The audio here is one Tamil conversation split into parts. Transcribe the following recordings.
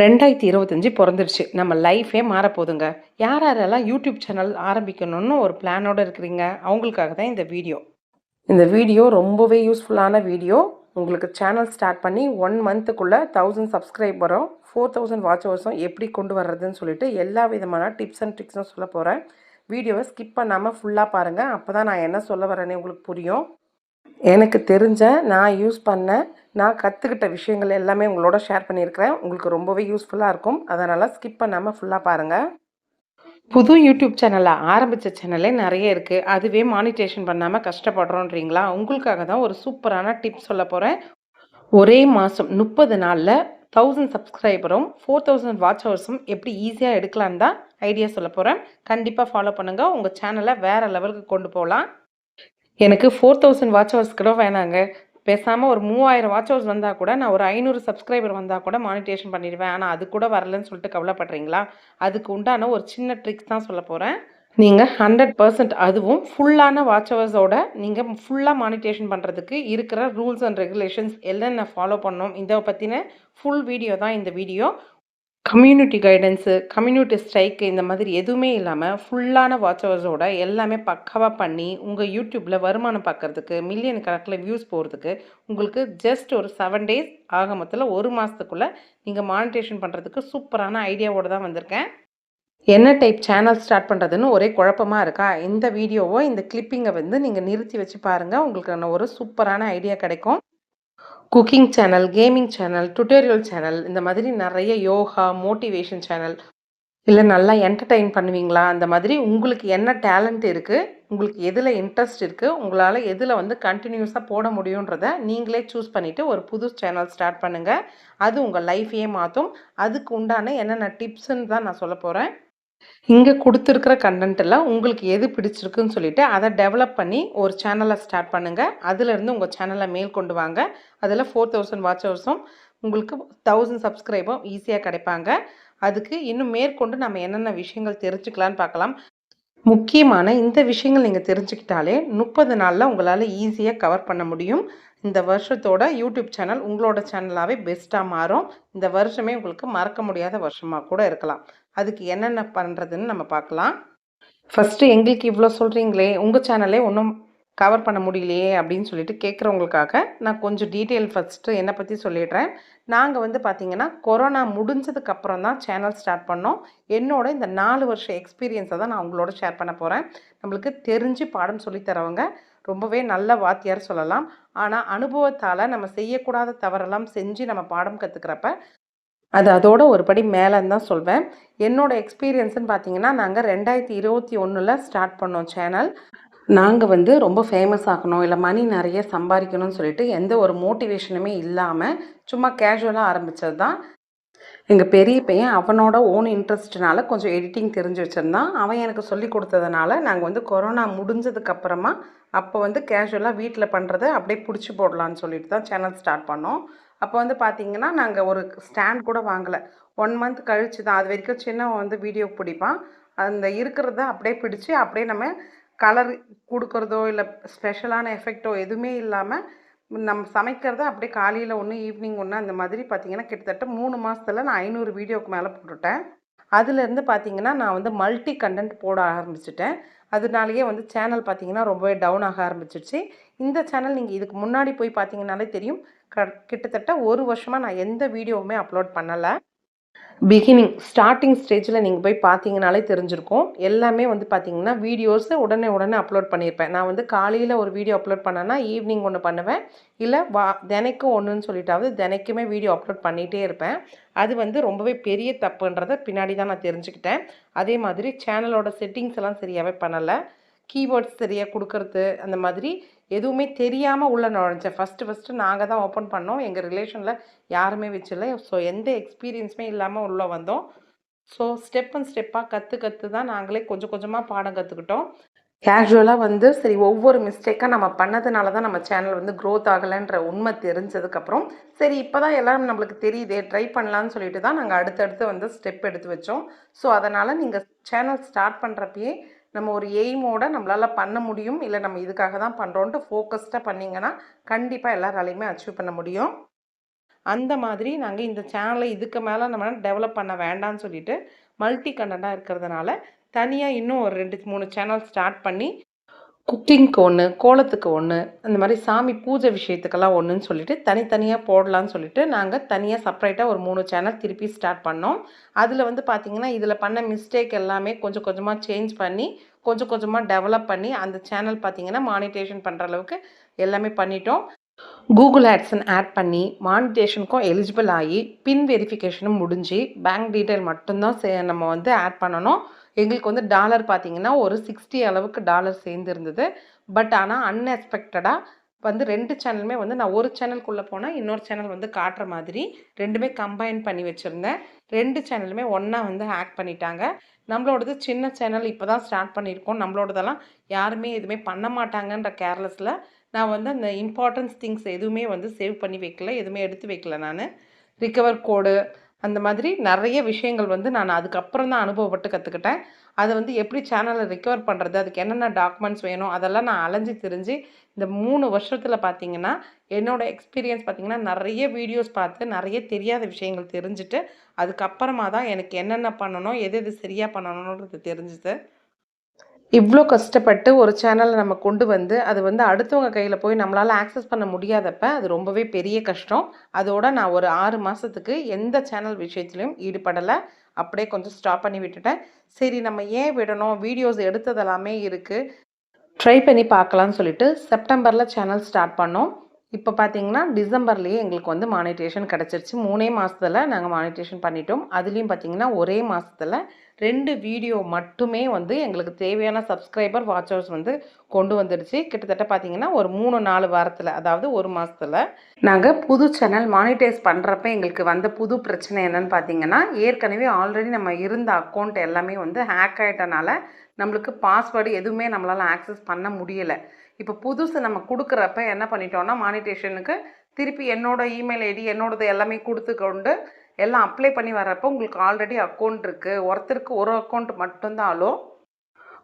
ரெண்டாயிரத்தி இருபத்தஞ்சி பிறந்துருச்சு. நம்ம லைஃபே மாறப்போகுதுங்க. யார் யாரெல்லாம் யூடியூப் சேனல் ஆரம்பிக்கணும்னு ஒரு பிளானோடு இருக்கிறீங்க? அவங்களுக்காக தான் இந்த வீடியோ இந்த வீடியோ ரொம்பவே யூஸ்ஃபுல்லான வீடியோ உங்களுக்கு சேனல் ஸ்டார்ட் பண்ணி ஒன் மந்த்துக்குள்ளே தௌசண்ட் சப்ஸ்கிரைபரும் ஃபோர் தௌசண்ட் வாட்ச் ஹவர்ஸும் எப்படி கொண்டு வர்றதுன்னு சொல்லிட்டு எல்லா விதமான டிப்ஸ் அண்ட் ட்ரிக்ஸும் சொல்ல போகிறேன் வீடியோவை ஸ்கிப் பண்ணாமல் ஃபுல்லாக பாருங்கள் அப்போ தான் நான் என்ன சொல்ல வரேன்னு உங்களுக்கு புரியும். எனக்கு தெரிஞ்ச நான் யூஸ் பண்ண நான் கற்றுக்கிட்ட விஷயங்கள் எல்லாமே உங்களோட ஷேர் பண்ணியிருக்கிறேன். உங்களுக்கு ரொம்பவே யூஸ்ஃபுல்லாக இருக்கும். அதனால் ஸ்கிப் பண்ணாமல் ஃபுல்லாக பாருங்கள் புது யூடியூப் சேனலாக ஆரம்பித்த சேனலே நிறைய இருக்குது அதுவே மானிட்டேஷன் பண்ணாமல் கஷ்டப்படுறோன்றீங்களா? உங்களுக்காக தான் ஒரு சூப்பரான டிப் சொல்ல போகிறேன் ஒரே மாதம் முப்பது நாளில் தௌசண்ட் சப்ஸ்கிரைபரும் ஃபோர் தௌசண்ட் வாட்ச் ஹவர்ஸும் எப்படி ஈஸியாக எடுக்கலான்னு தான் ஐடியா சொல்ல போகிறேன் கண்டிப்பாக ஃபாலோ பண்ணுங்கள் உங்கள் சேனலை வேறு லெவலுக்கு கொண்டு போகலாம். எனக்கு ஃபோர் தௌசண்ட் வாட்ச் ஹவர்ஸ் கூட வேணாங்க. பேசாமல் ஒரு மூவாயிரம் வாட்ச் ஹவர்ஸ் வந்தால் கூட நான் ஒரு ஐநூறு சப்ஸ்கிரைபர் வந்தால் கூட மானிட்டேஷன் பண்ணிடுவேன். ஆனால் அது கூட வரலன்னு சொல்லிட்டு கவலைப்படுறீங்களா? அதுக்கு உண்டான ஒரு சின்ன ட்ரிக்ஸ் தான் சொல்ல போகிறேன் நீங்கள் ஹண்ட்ரட் பர்சன்ட் அதுவும் ஃபுல்லான வாட்ச் ஹவர்ஸோட நீங்கள் ஃபுல்லாக மானிட்டேஷன் பண்ணுறதுக்கு இருக்கிற ரூல்ஸ் அண்ட் ரெகுலேஷன்ஸ் என்னென்ன ஃபாலோ பண்ணணும் இதை பற்றின ஃபுல் வீடியோ தான் இந்த video community guidance community strike இந்த மாதிரி எதுவுமே இல்லாமல் ஃபுல்லான வாட்சவர்ஸோட எல்லாமே பக்காவாக பண்ணி உங்கள் யூடியூப்பில் வருமானம் பார்க்குறதுக்கு மில்லியன் கணக்கில் வியூஸ் போகிறதுக்கு உங்களுக்கு ஜஸ்ட் ஒரு செவன் டேஸ் ஆக மொத்தத்தில் ஒரு மாதத்துக்குள்ளே நீங்கள் மானிட்டேஷன் பண்ணுறதுக்கு சூப்பரான ஐடியாவோடு தான் வந்திருக்கேன். என்ன டைப் சேனல் ஸ்டார்ட் பண்ணுறதுன்னு ஒரே குழப்பமாக இருக்கா? இந்த வீடியோவோ இந்த கிளிப்பிங்கை வந்து நீங்கள் நிறுத்தி வச்சு பாருங்கள் உங்களுக்கு ஒரு சூப்பரான ஐடியா கிடைக்கும். Cooking channel gaming channel tutorial channel இந்த மாதிரி நிறைய யோகா மோட்டிவேஷன் சேனல் இல்லை நல்லா என்டர்டெயின் பண்ணுவீங்களா? அந்த மாதிரி உங்களுக்கு என்ன டேலண்ட் இருக்குது உங்களுக்கு எதில் இன்ட்ரெஸ்ட் இருக்குது உங்களால் எதில் வந்து கண்டினியூஸாக போட முடியுன்றத நீங்களே சூஸ் பண்ணிவிட்டு ஒரு புது சேனல் ஸ்டார்ட் பண்ணுங்கள் அது உங்கள் லைஃப்பையே மாற்றும் அதுக்கு உண்டான என்னென்ன டிப்ஸுன்னு தான் நான் சொல்ல போகிறேன் இங்கே கொடுத்துருக்கிற கண்டென்ட்டெல்லாம் உங்களுக்கு எது பிடிச்சிருக்குன்னு சொல்லிட்டு அதை டெவலப் பண்ணி ஒரு சேனலை ஸ்டார்ட் பண்ணுங்கள் அதுலேருந்து உங்கள் சேனலை மேல் கொண்டு வாங்க. அதில் ஃபோர் தௌசண்ட் வாட்ச் ஹவர்ஸும் உங்களுக்கு தௌசண்ட் சப்ஸ்கிரைபும் ஈஸியாக கிடைப்பாங்க. அதுக்கு இன்னும் மேற்கொண்டு நம்ம என்னென்ன விஷயங்கள் தெரிஞ்சுக்கலான்னு பார்க்கலாம். முக்கியமான இந்த விஷயங்கள் நீங்கள் தெரிஞ்சுக்கிட்டாலே முப்பது நாளில் உங்களால் ஈஸியாக கவர் பண்ண முடியும். இந்த வருஷத்தோட யூடியூப் சேனல் உங்களோட சேனலாகவே பெஸ்ட்டாக மாறும். இந்த வருஷமே உங்களுக்கு மறக்க முடியாத வருஷமாக கூட இருக்கலாம். அதுக்கு என்னென்ன பண்ணுறதுன்னு நம்ம பார்க்கலாம். ஃபஸ்ட்டு எங்களுக்கு இவ்வளோ சொல்கிறீங்களே உங்கள் சேனலே ஒன்றும் கவர் பண்ண முடியலையே அப்படின்னு சொல்லிட்டு கேட்குறவங்களுக்காக நான் கொஞ்சம் டீட்டெயில் ஃபஸ்ட்டு என்னை பற்றி சொல்லிடுறேன். நாங்கள் வந்து பார்த்திங்கன்னா கொரோனா முடிஞ்சதுக்கப்புறம் தான் சேனல் ஸ்டார்ட் பண்ணோம். என்னோட இந்த நாலு வருஷம் எக்ஸ்பீரியன்ஸை தான் நான் உங்களோட ஷேர் பண்ண போகிறேன் நம்மளுக்கு தெரிஞ்சு பாடம் சொல்லித்தரவங்க ரொம்பவே நல்ல வாத்தியார் சொல்லலாம். ஆனால் அனுபவத்தால் நம்ம செய்யக்கூடாத தவறெல்லாம் செஞ்சு நம்ம பாடம் கற்றுக்கிறப்ப அது அதோட ஒரு படி மேலேன்னு தான் சொல்வேன். என்னோடய எக்ஸ்பீரியன்ஸ்னு பார்த்தீங்கன்னா நாங்கள் ரெண்டாயிரத்தி இருபத்தி ஒன்றில் ஸ்டார்ட் பண்ணோம் சேனல் நாங்கள் வந்து ரொம்ப ஃபேமஸ் ஆகணும் இல்லை மணி நிறைய சம்பாதிக்கணும்னு சொல்லிட்டு எந்த ஒரு மோட்டிவேஷனுமே இல்லாமல் சும்மா கேஷுவலாக ஆரம்பித்தது தான் எங்கள் பெரிய பையன் அவனோட ஓன் இன்ட்ரெஸ்ட்னால கொஞ்சம் எடிட்டிங் தெரிஞ்சு வச்சுருந்தான். அவன் எனக்கு சொல்லி கொடுத்ததுனால நாங்கள் வந்து கொரோனா முடிஞ்சதுக்கப்புறமா அப்போ வந்து கேஷுவலாக வீட்டில் பண்ணுறதை அப்படியே பிடிச்சி போடலான்னு சொல்லிட்டு தான் சேனல் ஸ்டார்ட் பண்ணோம். அப்போ வந்து பார்த்திங்கன்னா நாங்கள் ஒரு ஸ்டாண்ட் கூட வாங்கலை. ஒன் மந்த் கழித்து தான். அது வரைக்கும் சின்னவன் வந்து வீடியோ பிடிப்பான். அந்த இருக்கிறத அப்படியே பிடிச்சி அப்படியே நம்ம கலர் கொடுக்குறதோ இல்லை ஸ்பெஷலான எஃபெக்டோ எதுவுமே இல்லாமல் நம்ம சமைக்கிறத அப்படியே காலையில் ஒன்று ஈவினிங் ஒன்று அந்த மாதிரி பார்த்திங்கன்னா கிட்டத்தட்ட மூணு மாதத்தில் நான் ஐநூறு வீடியோவுக்கு மேலே போட்டுட்டேன். அதுலேருந்து பார்த்திங்கன்னா நான் வந்து மல்டி கண்டென்ட் போட ஆரம்பிச்சிட்டேன். அதனாலேயே வந்து சேனல் பார்த்தீங்கன்னா ரொம்பவே டவுன் ஆக ஆரம்பிச்சிருச்சு. இந்த சேனல் நீங்கள் இதுக்கு முன்னாடி போய் பார்த்தீங்கனாலே தெரியும். க கிட்டத்தட்ட ஒரு வருஷமாக நான் எந்த வீடியோவுமே அப்லோட் பண்ணலை. பிகினிங் ஸ்டார்டிங் ஸ்டேஜில் நீங்கள் போய் பார்த்தீங்கனாலே தெரிஞ்சிருக்கும். எல்லாமே வந்து பார்த்தீங்கன்னா வீடியோஸை உடனே உடனே அப்லோட் பண்ணியிருப்பேன் நான் வந்து காலையில் ஒரு வீடியோ அப்லோட் பண்ணேன்னா ஈவினிங் ஒன்று பண்ணுவேன். இல்லை வா தினைக்கும் ஒன்றுன்னு சொல்லிட்டாவது தினைக்குமே வீடியோ அப்லோட் பண்ணிகிட்டே இருப்பேன். அது வந்து ரொம்பவே பெரிய தப்புன்றதை பின்னாடி தான் நான் தெரிஞ்சுக்கிட்டேன். அதே மாதிரி சேனலோட செட்டிங்ஸ் எல்லாம் சரியாகவே பண்ணலை. கீவேர்ட்ஸ் சரியாக கொடுக்கறது அந்த மாதிரி எதுவுமே தெரியாமல் உள்ளே நுழைஞ்சேன் ஃபஸ்ட்டு ஃபஸ்ட்டு நாங்கள் தான் ஓப்பன் பண்ணோம். எங்கள் ரிலேஷனில் யாருமே வச்சில்ல. ஸோ எந்த எக்ஸ்பீரியன்ஸுமே இல்லாமல் உள்ளே வந்தோம். ஸோ ஸ்டெப் அண்ட் ஸ்டெப்பாக கற்று கற்று தான் நாங்களே கொஞ்சம் கொஞ்சமாக பாடம் கற்றுக்கிட்டோம் கேஷுவலாக வந்து சரி ஒவ்வொரு மிஸ்டேக்காக நம்ம பண்ணதுனால தான் நம்ம சேனல் வந்து க்ரோத் ஆகலைன்ற உண்மை தெரிஞ்சதுக்கப்புறம் சரி இப்போ தான் எல்லாம் நம்மளுக்கு தெரியுதே ட்ரை பண்ணலான்னு சொல்லிட்டு தான் நாங்கள் அடுத்தடுத்து வந்து ஸ்டெப் எடுத்து வச்சோம். ஸோ அதனால் நீங்கள் சேனல் ஸ்டார்ட் பண்ணுறப்பயே நம்ம ஒரு எய்மோட நம்மளால் பண்ண முடியும். இல்லை நம்ம இதுக்காக தான் பண்ணுறோன்ட்டு ஃபோக்கஸ்டாக பண்ணிங்கன்னா கண்டிப்பாக எல்லாராலையுமே அச்சீவ் பண்ண முடியும். அந்த மாதிரி நாங்கள் இந்த சேனலை இதுக்கு மேலே நம்ம டெவலப் பண்ண வேண்டாம்னு சொல்லிட்டு மல்டி கண்டென்ட்டாக இருக்கிறதுனால தனியாக இன்னும் ஒரு ரெண்டு மூணு சேனல் ஸ்டார்ட் பண்ணி குக்கிங்க்கு ஒன்று கோலத்துக்கு ஒன்று அந்த மாதிரி சாமி பூஜை விஷயத்துக்கெல்லாம் ஒன்றுன்னு சொல்லிட்டு தனித்தனியாக போடலான்னு சொல்லிட்டு நாங்கள் தனியாக செப்பரேட்டாக ஒரு மூணு சேனல் திருப்பி ஸ்டார்ட் பண்ணோம். அதில் வந்து பார்த்திங்கன்னா இதில் பண்ண மிஸ்டேக் எல்லாமே கொஞ்சம் கொஞ்சமாக சேஞ்ச் பண்ணி கொஞ்சம் கொஞ்சமாக டெவலப் பண்ணி அந்த சேனல் பார்த்திங்கன்னா மானிட்டேஷன் பண்ணுற அளவுக்கு எல்லாமே பண்ணிட்டோம். கூகுள் ஆட்ஸன் ஆட் பண்ணி மானிட்டேஷனுக்கும் எலிஜிபிள் ஆகி பின் வெரிஃபிகேஷனும் முடிஞ்சு பேங்க் டீட்டெயில் மட்டும்தான் சே நம்ம வந்து ஆட் பண்ணணும். எங்களுக்கு வந்து டாலர் பார்த்தீங்கன்னா ஒரு சிக்ஸ்டி அளவுக்கு டாலர் சேர்ந்துருந்தது. பட் ஆனால் அன்எக்ஸ்பெக்டடாக வந்து ரெண்டு சேனலுமே வந்து நான் ஒரு சேனலுக்குள்ளே போனால் இன்னொரு சேனல் வந்து காட்டுற மாதிரி ரெண்டுமே கம்பைன் பண்ணி வச்சுருந்தேன். ரெண்டு சேனலுமே ஒன்றா வந்து ஹேக் பண்ணிட்டாங்க. நம்மளோடது சின்ன சேனல் இப்போ தான் ஸ்டார்ட் பண்ணியிருக்கோம். நம்மளோடதெல்லாம் யாருமே எதுவுமே பண்ண மாட்டாங்கன்ற கேர்லெஸில் நான் வந்து அந்த இம்பார்ட்டன்ஸ் திங்ஸ் எதுவுமே வந்து சேவ் பண்ணி வைக்கல எதுவுமே எடுத்து வைக்கல நான். ரிகவர் கோடு அந்த மாதிரி நிறைய விஷயங்கள் வந்து நான் அதுக்கப்புறம் தான் அனுபவப்பட்டு கற்றுக்கிட்டேன் அதை வந்து எப்படி சேனலை ரிக்கவர் பண்ணுறது அதுக்கு என்னென்ன டாக்குமெண்ட்ஸ் வேணும் அதெல்லாம் நான் அலைஞ்சு தெரிஞ்சு இந்த மூணு வருஷத்தில் பார்த்தீங்கன்னா என்னோடய எக்ஸ்பீரியன்ஸ் பார்த்திங்கன்னா நிறைய வீடியோஸ் பார்த்து நிறைய தெரியாத விஷயங்கள் தெரிஞ்சுட்டு அதுக்கப்புறமா தான் எனக்கு என்னென்ன பண்ணணும் எது எது சரியாக பண்ணணுன்றது தெரிஞ்சுது. இவ்வளோ கஷ்டப்பட்டு ஒரு சேனலை நம்ம கொண்டு வந்து அது வந்து அடுத்தவங்க கையில் போய் நம்மளால் ஆக்சஸ் பண்ண முடியாதப்ப அது ரொம்பவே பெரிய கஷ்டம். அதோட நான் ஒரு ஆறு மாதத்துக்கு எந்த சேனல் விஷயத்துலையும் ஈடுபடலை. அப்படியே கொஞ்சம் ஸ்டாப் பண்ணி விட்டுட்டேன். சரி நம்ம ஏன் விடணும்? வீடியோஸ் எடுத்ததெல்லாமே இருக்குது ட்ரை பண்ணி பார்க்கலான்னு சொல்லிட்டு செப்டம்பரில் சேனல் ஸ்டார்ட் பண்ணோம். இப்போ பார்த்தீங்கன்னா டிசம்பர்லேயே எங்களுக்கு வந்து மானிட்டேஷன் கிடச்சிருச்சு. மூணே மாதத்தில் நாங்கள் மானிட்டேஷன் பண்ணிட்டோம். அதுலேயும் பார்த்தீங்கன்னா ஒரே மாதத்தில் ரெண்டு வீடியோ மட்டுமே வந்து எங்களுக்கு தேவையான சப்ஸ்கிரைபர் வாட்சர்ஸ் வந்து கொண்டு வந்துடுச்சு. கிட்டத்தட்ட பார்த்தீங்கன்னா ஒரு மூணு நாலு வாரத்தில் அதாவது ஒரு மாதத்தில் நாங்கள் புது சேனல் மானிட்டைஸ் பண்ணுறப்ப எங்களுக்கு வந்த புது பிரச்சனை என்னன்னு பார்த்தீங்கன்னா ஏற்கனவே ஆல்ரெடி நம்ம இருந்த அக்கௌண்ட் எல்லாமே வந்து ஹேக் ஆகிட்டனால நம்மளுக்கு பாஸ்வேர்டு எதுவுமே நம்மளால் ஆக்சஸ் பண்ண முடியலை. இப்போ புதுசு நம்ம கொடுக்குறப்ப என்ன பண்ணிட்டோம்னா மானிட்டேஷனுக்கு திருப்பி என்னோட இமெயில் ஐடி என்னோடது எல்லாமே கொடுத்து கொண்டு எல்லாம் அப்ளை பண்ணி வர்றப்போ உங்களுக்கு ஆல்ரெடி அக்கௌண்ட் இருக்குது ஒருத்தருக்கு ஒரு அக்கௌண்ட் மட்டும்தான் அலோ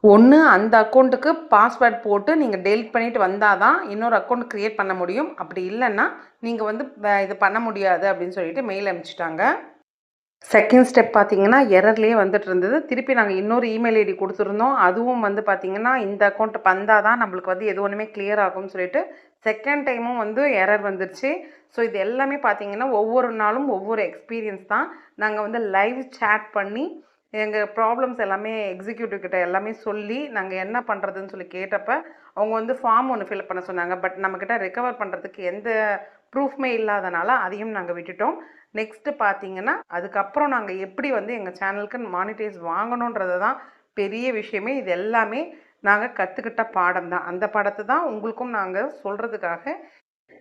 ஒன்று அந்த அக்கௌண்ட்டுக்கு பாஸ்வேர்ட் போட்டு நீங்கள் டெலிட் பண்ணிட்டு வந்தால் தான் இன்னொரு அக்கௌண்ட் க்ரியேட் பண்ண முடியும். அப்படி இல்லைன்னா நீங்கள் வந்து இது பண்ண முடியாது அப்படின்னு சொல்லிட்டு மெயில் அனுப்பிச்சிட்டாங்க. செகண்ட் ஸ்டெப் பார்த்தீங்கன்னா எரர்லேயே வந்துட்டு இருந்தது. திருப்பி நாங்கள் இன்னொரு இமெயில் ஐடி கொடுத்துருந்தோம். அதுவும் வந்து பார்த்தீங்கன்னா இந்த அக்கௌண்ட் வந்தால் தான் நம்மளுக்கு வந்து எது ஒன்றுமே கிளியர் ஆகும்னு சொல்லிட்டு செகண்ட் டைமும் வந்து எரர் வந்துருச்சு. ஸோ இது எல்லாமே பார்த்தீங்கன்னா ஒவ்வொரு நாளும் ஒவ்வொரு எக்ஸ்பீரியன்ஸ் தான். நாங்கள் வந்து லைவ் சேட் பண்ணி எங்கள் ப்ராப்ளம்ஸ் எல்லாமே எக்ஸிக்யூட்டிவ் கிட்ட எல்லாமே சொல்லி நாங்கள் என்ன பண்ணுறதுன்னு சொல்லி கேட்டப்ப அவங்க வந்து ஃபார்ம் ஒன்று ஃபில் பண்ண சொன்னாங்க. பட் நம்மக்கிட்ட ரெக்கவர் பண்ணுறதுக்கு எந்த ப்ரூஃப்மே இல்லாதனால அதையும் நாங்கள் விட்டுட்டோம். நெக்ஸ்ட்டு பார்த்தீங்கன்னா அதுக்கப்புறம் நாங்கள் எப்படி வந்து எங்கள் சேனலுக்கு மானிட்டைஸ் வாங்கணுன்றது தான் பெரிய விஷயமே. இது எல்லாமே நாங்கள் கற்றுக்கிட்ட பாடம் தான். அந்த பாடத்தை தான் உங்களுக்கும் நாங்கள் சொல்கிறதுக்காக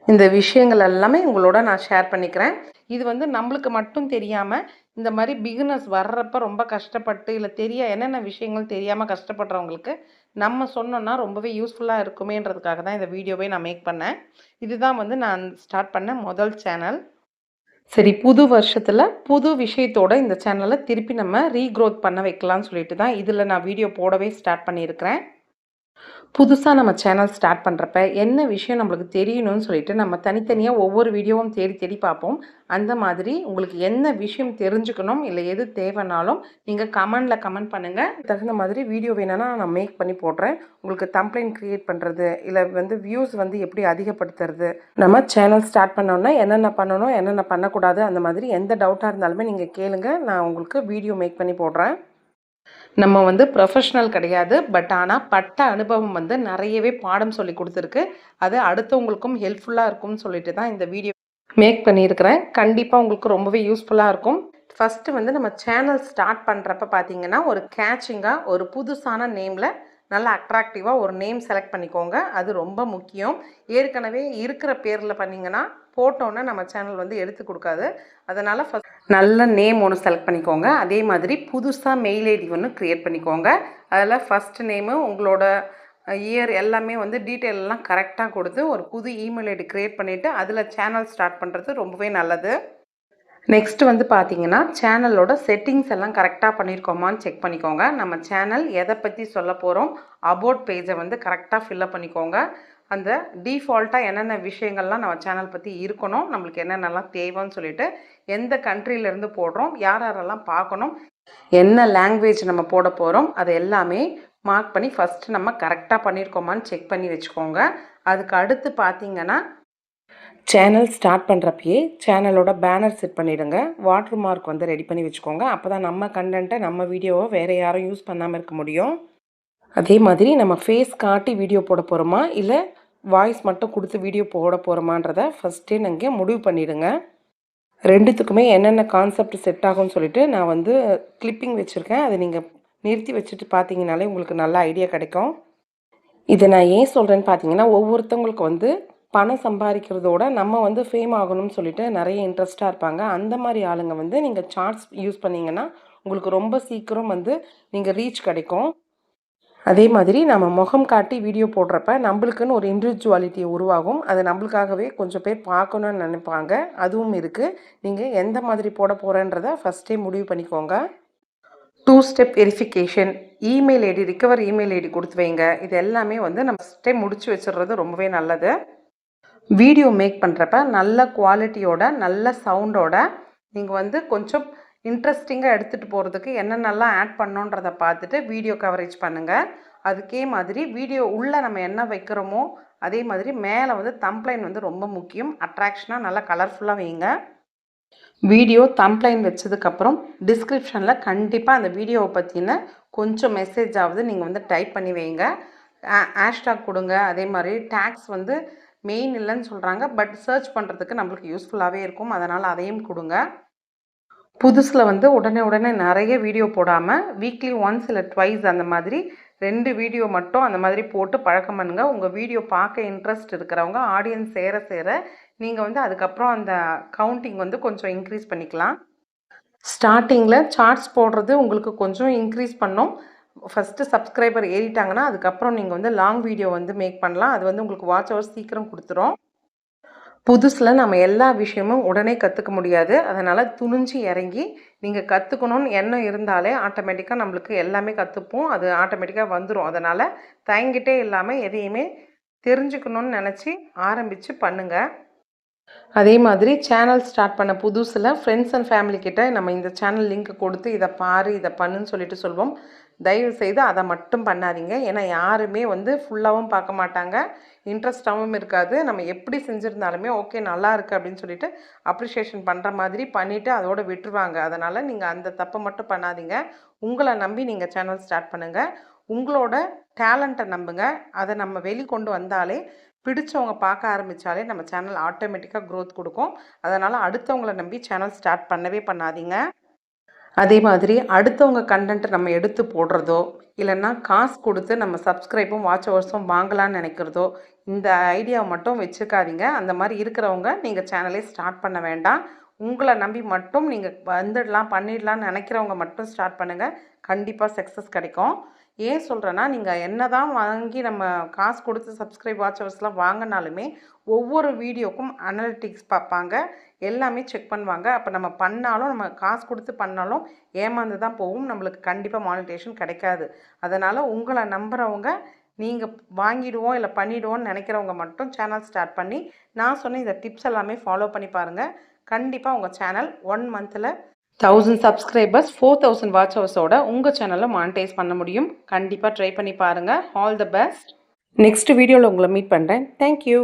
இந்த விஷயங்கள் எல்லாமே உங்களோட நான் ஷேர் பண்ணிக்கிறேன். இது வந்து நம்மளுக்கு மட்டும் தெரியாமல் இந்த மாதிரி பிகினர்ஸ் வர்றப்ப ரொம்ப கஷ்டப்பட்டு இல்லை தெரிய என்னென்ன விஷயங்கள் தெரியாமல் கஷ்டப்படுறவங்களுக்கு நம்ம சொன்னோன்னா ரொம்பவே யூஸ்ஃபுல்லாக இருக்குமேன்றதுக்காக தான் இந்த வீடியோவே நான் மேக் பண்ணேன். இதுதான் வந்து நான் ஸ்டார்ட் பண்ண முதல் சேனல். சரி புது வருஷத்தில் புது விஷயத்தோட இந்த சேனலை திருப்பி நம்ம ரீக்ரோத் பண்ண வைக்கலாம்னு சொல்லிட்டு தான் இதில் நான் வீடியோ போடவே ஸ்டார்ட் பண்ணியிருக்கிறேன். புதுசாக நம்ம சேனல் ஸ்டார்ட் பண்ணுறப்ப என்ன விஷயம் நம்மளுக்கு தெரியணும்னு சொல்லிட்டு நம்ம தனித்தனியாக ஒவ்வொரு வீடியோவும் தேடி தேடி பார்ப்போம். அந்த மாதிரி உங்களுக்கு என்ன விஷயம் தெரிஞ்சுக்கணும் இல்லை எது தேவைனாலும் நீங்கள் கமெண்டில் கமெண்ட் பண்ணுங்கள் தகுந்த மாதிரி வீடியோ வேணும்னா நான் மேக் பண்ணி போடுறேன். உங்களுக்கு கம்ப்ளைண்ட் க்ரியேட் பண்ணுறது இல்லை வந்து வியூஸ் வந்து எப்படி அதிகப்படுத்துறது நம்ம சேனல் ஸ்டார்ட் பண்ணோன்னா என்னென்ன பண்ணணும் என்னென்ன பண்ணக்கூடாது அந்த மாதிரி எந்த டவுட்டாக இருந்தாலுமே நீங்கள் கேளுங்கள் நான் உங்களுக்கு வீடியோ மேக் பண்ணி போடுறேன். நம்ம வந்து ப்ரொஃபஷ்னல் கிடையாது. பட் ஆனால் பட்ட அனுபவம் வந்து நிறையவே பாடம் சொல்லி கொடுத்துருக்கு. அது அடுத்தவங்களுக்கும் ஹெல்ப்ஃபுல்லாக இருக்கும்னு சொல்லிட்டு தான் இந்த வீடியோ மேக் பண்ணியிருக்கிறேன். கண்டிப்பாக உங்களுக்கு ரொம்பவே யூஸ்ஃபுல்லாக இருக்கும். ஃபஸ்ட்டு வந்து நம்ம சேனல் ஸ்டார்ட் பண்ணுறப்ப பார்த்தீங்கன்னா ஒரு கேட்சிங்காக ஒரு புதுசான நேமில் நல்லா அட்ராக்டிவாக ஒரு நேம் செலக்ட் பண்ணிக்கோங்க. அது ரொம்ப முக்கியம். ஏற்கனவே இருக்கிற பேரில் பண்ணிங்கன்னா போட்டோன்னே நம்ம சேனல் வந்து எடுத்து கொடுக்காது. அதனால் ஃபஸ்ட் நல்ல நேம் ஒன்று செலக்ட் பண்ணிக்கோங்க. அதே மாதிரி புதுசாக மெயில் ஐடி ஒன்று க்ரியேட் பண்ணிக்கோங்க. அதில் ஃபஸ்ட்டு நேமு உங்களோட இயர் எல்லாமே வந்து டீட்டெயிலெலாம் கரெக்டாக கொடுத்து ஒரு புது இமெயில் ஐடி க்ரியேட் பண்ணிவிட்டு அதில் சேனல் ஸ்டார்ட் பண்ணுறது ரொம்பவே நல்லது. நெக்ஸ்ட் வந்து பார்த்தீங்கன்னா சேனலோட செட்டிங்ஸ் எல்லாம் கரெக்டாக பண்ணியிருக்கோமான்னு செக் பண்ணிக்கோங்க. நம்ம சேனல் எதை பற்றி சொல்ல போகிறோம் அபோட் பேஜை வந்து கரெக்டாக ஃபில்லப் பண்ணிக்கோங்க. அந்த டீஃபால்ட்டாக என்னென்ன விஷயங்கள்லாம் நம்ம சேனல் பற்றி இருக்கணும் நம்மளுக்கு என்னென்னலாம் தேவைன்னு சொல்லிட்டு எந்த கண்ட்ரிலேருந்து போடுறோம் யார் யாரெல்லாம் பார்க்கணும் என்ன லாங்குவேஜ் நம்ம போட போகிறோம் அது எல்லாமே மார்க் பண்ணி ஃபஸ்ட்டு நம்ம கரெக்டாக பண்ணியிருக்கோமான்னு செக் பண்ணி வச்சுக்கோங்க. அதுக்கு அடுத்து பார்த்தீங்கன்னா சேனல் ஸ்டார்ட் பண்ணுறப்பயே சேனலோட பேனர் செட் பண்ணிவிடுங்க வாட்டர் மார்க் வந்து ரெடி பண்ணி வச்சுக்கோங்க. அப்போ தான் நம்ம கண்டென்ட்டை நம்ம வீடியோவை வேறு யாரும் யூஸ் பண்ணாமல் இருக்க முடியும். அதே மாதிரி நம்ம ஃபேஸ் காட்டி வீடியோ போட போகிறோமா இல்லை வாய்ஸ் மட்டும் கொடுத்து வீடியோ போட போகிறோமான்றத ஃபஸ்ட்டே நீங்கள் முடிவு பண்ணிவிடுங்க ரெண்டுத்துக்குமே என்னென்ன கான்செப்ட் செட் ஆகும்னு சொல்லிட்டு நான் வந்து கிளிப்பிங் வச்சுருக்கேன். அதை நீங்கள் நிறுத்தி வச்சுட்டு பார்த்தீங்கனாலே உங்களுக்கு நல்ல ஐடியா கிடைக்கும். இதை நான் ஏன் சொல்கிறேன்னு பார்த்தீங்கன்னா ஒவ்வொருத்தவங்களுக்கு வந்து பணம் சம்பாதிக்கிறதோட நம்ம வந்து ஃபேம் ஆகணும்னு சொல்லிட்டு நிறைய இன்ட்ரெஸ்ட்டாக இருப்பாங்க. அந்த மாதிரி ஆளுங்க வந்து நீங்கள் சார்ட்ஸ் யூஸ் பண்ணிங்கன்னா உங்களுக்கு ரொம்ப சீக்கிரம் வந்து நீங்கள் ரீச் கிடைக்கும். அதே மாதிரி நம்ம முகம் காட்டி வீடியோ போடுறப்ப நம்மளுக்குன்னு ஒரு இண்டிவிஜுவாலிட்டி உருவாகும். அது நம்மளுக்காகவே கொஞ்சம் பேர் பார்க்கணுன்னு நினைப்பாங்க. அதுவும் இருக்குது நீங்கள் எந்த மாதிரி போட போகிறேன்றதை ஃபஸ்ட்டே முடிவு பண்ணிக்கோங்க. Two step verification email ID recover email ID கொடுத்து வைங்க. இது எல்லாமே வந்து நம்ம ஃபஸ்ட்டே முடிச்சு வச்சிடுறது ரொம்பவே நல்லது. வீடியோ மேக் பண்ணுறப்ப நல்ல குவாலிட்டியோட நல்ல சவுண்டோட நீங்கள் வந்து கொஞ்சம் இன்ட்ரெஸ்டிங்காக எடுத்துகிட்டு போகிறதுக்கு என்னென்னலாம் ஆட் பண்ணோன்றதை பார்த்துட்டு வீடியோ கவரேஜ் பண்ணுங்கள் அதுக்கே மாதிரி வீடியோ உள்ளே நம்ம என்ன வைக்கிறோமோ அதே மாதிரி மேலே வந்து தம்ப்ளைன் வந்து ரொம்ப முக்கியம். அட்ராக்ஷனாக நல்லா கலர்ஃபுல்லாக வைங்க. வீடியோ தம்ப்ளைன் வச்சதுக்கப்புறம் டிஸ்கிரிப்ஷனில் கண்டிப்பாக அந்த வீடியோவை பற்றின கொஞ்சம் மெசேஜாவது நீங்கள் வந்து டைப் பண்ணி வைங்க. ஹேஷ்டாக் கொடுங்க. அதே மாதிரி டேக்ஸ் வந்து மெயின் இல்லைன்னு சொல்கிறாங்க பட் சர்ச் பண்ணுறதுக்கு நம்மளுக்கு யூஸ்ஃபுல்லாகவே இருக்கும். அதனால் அதையும் கொடுங்க. புதுசில் வந்து உடனே உடனே நிறைய வீடியோ போடாமல் வீக்லி ஒன்ஸ் இல்லை ட்வைஸ் அந்த மாதிரி ரெண்டு வீடியோ மட்டும் அந்த மாதிரி போட்டு பழக்கம் பண்ணுங்கள் உங்கள் வீடியோ பார்க்க இன்ட்ரெஸ்ட் இருக்கிறவங்க ஆடியன்ஸ் சேர சேர நீங்கள் வந்து அதுக்கப்புறம் அந்த கவுண்டிங் வந்து கொஞ்சம் இன்க்ரீஸ் பண்ணிக்கலாம். ஸ்டார்டிங்கில் சார்ட்ஸ் போடுறது உங்களுக்கு கொஞ்சம் இன்க்ரீஸ் பண்ணும். ஃபஸ்ட்டு சப்ஸ்கிரைபர் ஏறிட்டாங்கன்னா அதுக்கப்புறம் நீங்கள் வந்து லாங் வீடியோ வந்து மேக் பண்ணலாம். அது வந்து உங்களுக்கு வாட்ச் ஹவர்ஸ் சீக்கிரம் கொடுத்துரும். புதுசில் நம்ம எல்லா விஷயமும் உடனே கற்றுக்க முடியாது. அதனால் துணிஞ்சு இறங்கி நீங்கள் கற்றுக்கணும்னு எண்ணம் இருந்தாலே ஆட்டோமேட்டிக்காக நம்மளுக்கு எல்லாமே கற்றுப்போம் அது ஆட்டோமேட்டிக்காக வந்துடும் அதனால் தயங்கிட்டே இல்லாமல் எதையுமே தெரிஞ்சுக்கணும்னு நினச்சி ஆரம்பித்து பண்ணுங்கள் அதே மாதிரி சேனல் ஸ்டார்ட் பண்ண புதுசில் ஃப்ரெண்ட்ஸ் அண்ட் ஃபேமிலி கிட்ட நம்ம இந்த சேனல் லிங்க் கொடுத்து இதை பாரு இதை பண்ணுன்னு சொல்லிட்டு சொல்வோம். தயவு செய்து அதை மட்டும் பண்ணாதீங்க. ஏன்னா யாருமே வந்து ஃபுல்லாகவும் பார்க்க மாட்டாங்க. இன்ட்ரெஸ்டாகவும் இருக்காது. நம்ம எப்படி செஞ்சுருந்தாலுமே ஓகே நல்லா இருக்குது அப்படின்னு சொல்லிட்டு அப்ரிஷியேஷன் பண்ணுற மாதிரி பண்ணிவிட்டு அதோடு விட்டுருவாங்க. அதனால் நீங்கள் அந்த தப்பை மட்டும் பண்ணாதீங்க. உங்களை நம்பி நீங்கள் சேனல் ஸ்டார்ட் பண்ணுங்கள் உங்களோட டேலண்ட்டை நம்புங்க. அதை நம்ம வெளிக்கொண்டு வந்தாலே பிடிச்சவங்க பார்க்க ஆரம்பித்தாலே நம்ம சேனல் ஆட்டோமேட்டிக்காக க்ரோத் கொடுக்கும். அதனால் அடுத்தவங்களை நம்பி சேனல் ஸ்டார்ட் பண்ணவே பண்ணாதீங்க. அதே மாதிரி அடுத்தவங்க கண்டென்ட் நம்ம எடுத்து போடுறதோ இல்லைன்னா காசு கொடுத்து நம்ம சப்ஸ்கிரைப்பும் வாட்ச் ஹவர்ஸும் வாங்கலான்னு நினைக்கிறதோ இந்த ஐடியாவை மட்டும் வச்சுக்காதீங்க. அந்த மாதிரி இருக்கிறவங்க நீங்கள் சேனலே ஸ்டார்ட் பண்ண வேண்டாம். உங்களை நம்பி மட்டும் நீங்கள் வந்துடலாம் பண்ணிடலாம்னு நினைக்கிறவங்க மட்டும் ஸ்டார்ட் பண்ணுங்கள் கண்டிப்பாக சக்ஸஸ் கிடைக்கும். ஏன் சொல்கிறேன்னா நீங்கள் என்ன தான் வாங்கி நம்ம காசு கொடுத்து சப்ஸ்கிரைப் வாட்சவர்ஸ்லாம் வாங்கினாலுமே ஒவ்வொரு வீடியோக்கும் அனலிட்டிக்ஸ் பார்ப்பாங்க. எல்லாமே செக் பண்ணுவாங்க. அப்போ நம்ம பண்ணாலும் நம்ம காசு கொடுத்து பண்ணாலும் ஏமாந்து தான் போகும். நம்மளுக்கு கண்டிப்பாக மானிட்டேஷன் கிடைக்காது. அதனால் உங்களை நம்புகிறவங்க நீங்கள் வாங்கிடுவோம் இல்லை பண்ணிவிடுவோன்னு நினைக்கிறவங்க மட்டும் சேனல் ஸ்டார்ட் பண்ணி நான் சொன்ன இந்த டிப்ஸ் எல்லாமே ஃபாலோ பண்ணி பாருங்கள் கண்டிப்பாக உங்கள் சேனல் ஒன் மந்தில் thousand subscribers four thousand watch ஹவர்ஸோட உங்கள் சேனலில் மானிட்டைஸ் பண்ண முடியும். கண்டிப்பாக ட்ரை பண்ணி பாருங்கள் ஆல் த பெஸ்ட் நெக்ஸ்ட் வீடியோவில் உங்களை மீட் பண்ணுறேன் தேங்க்யூ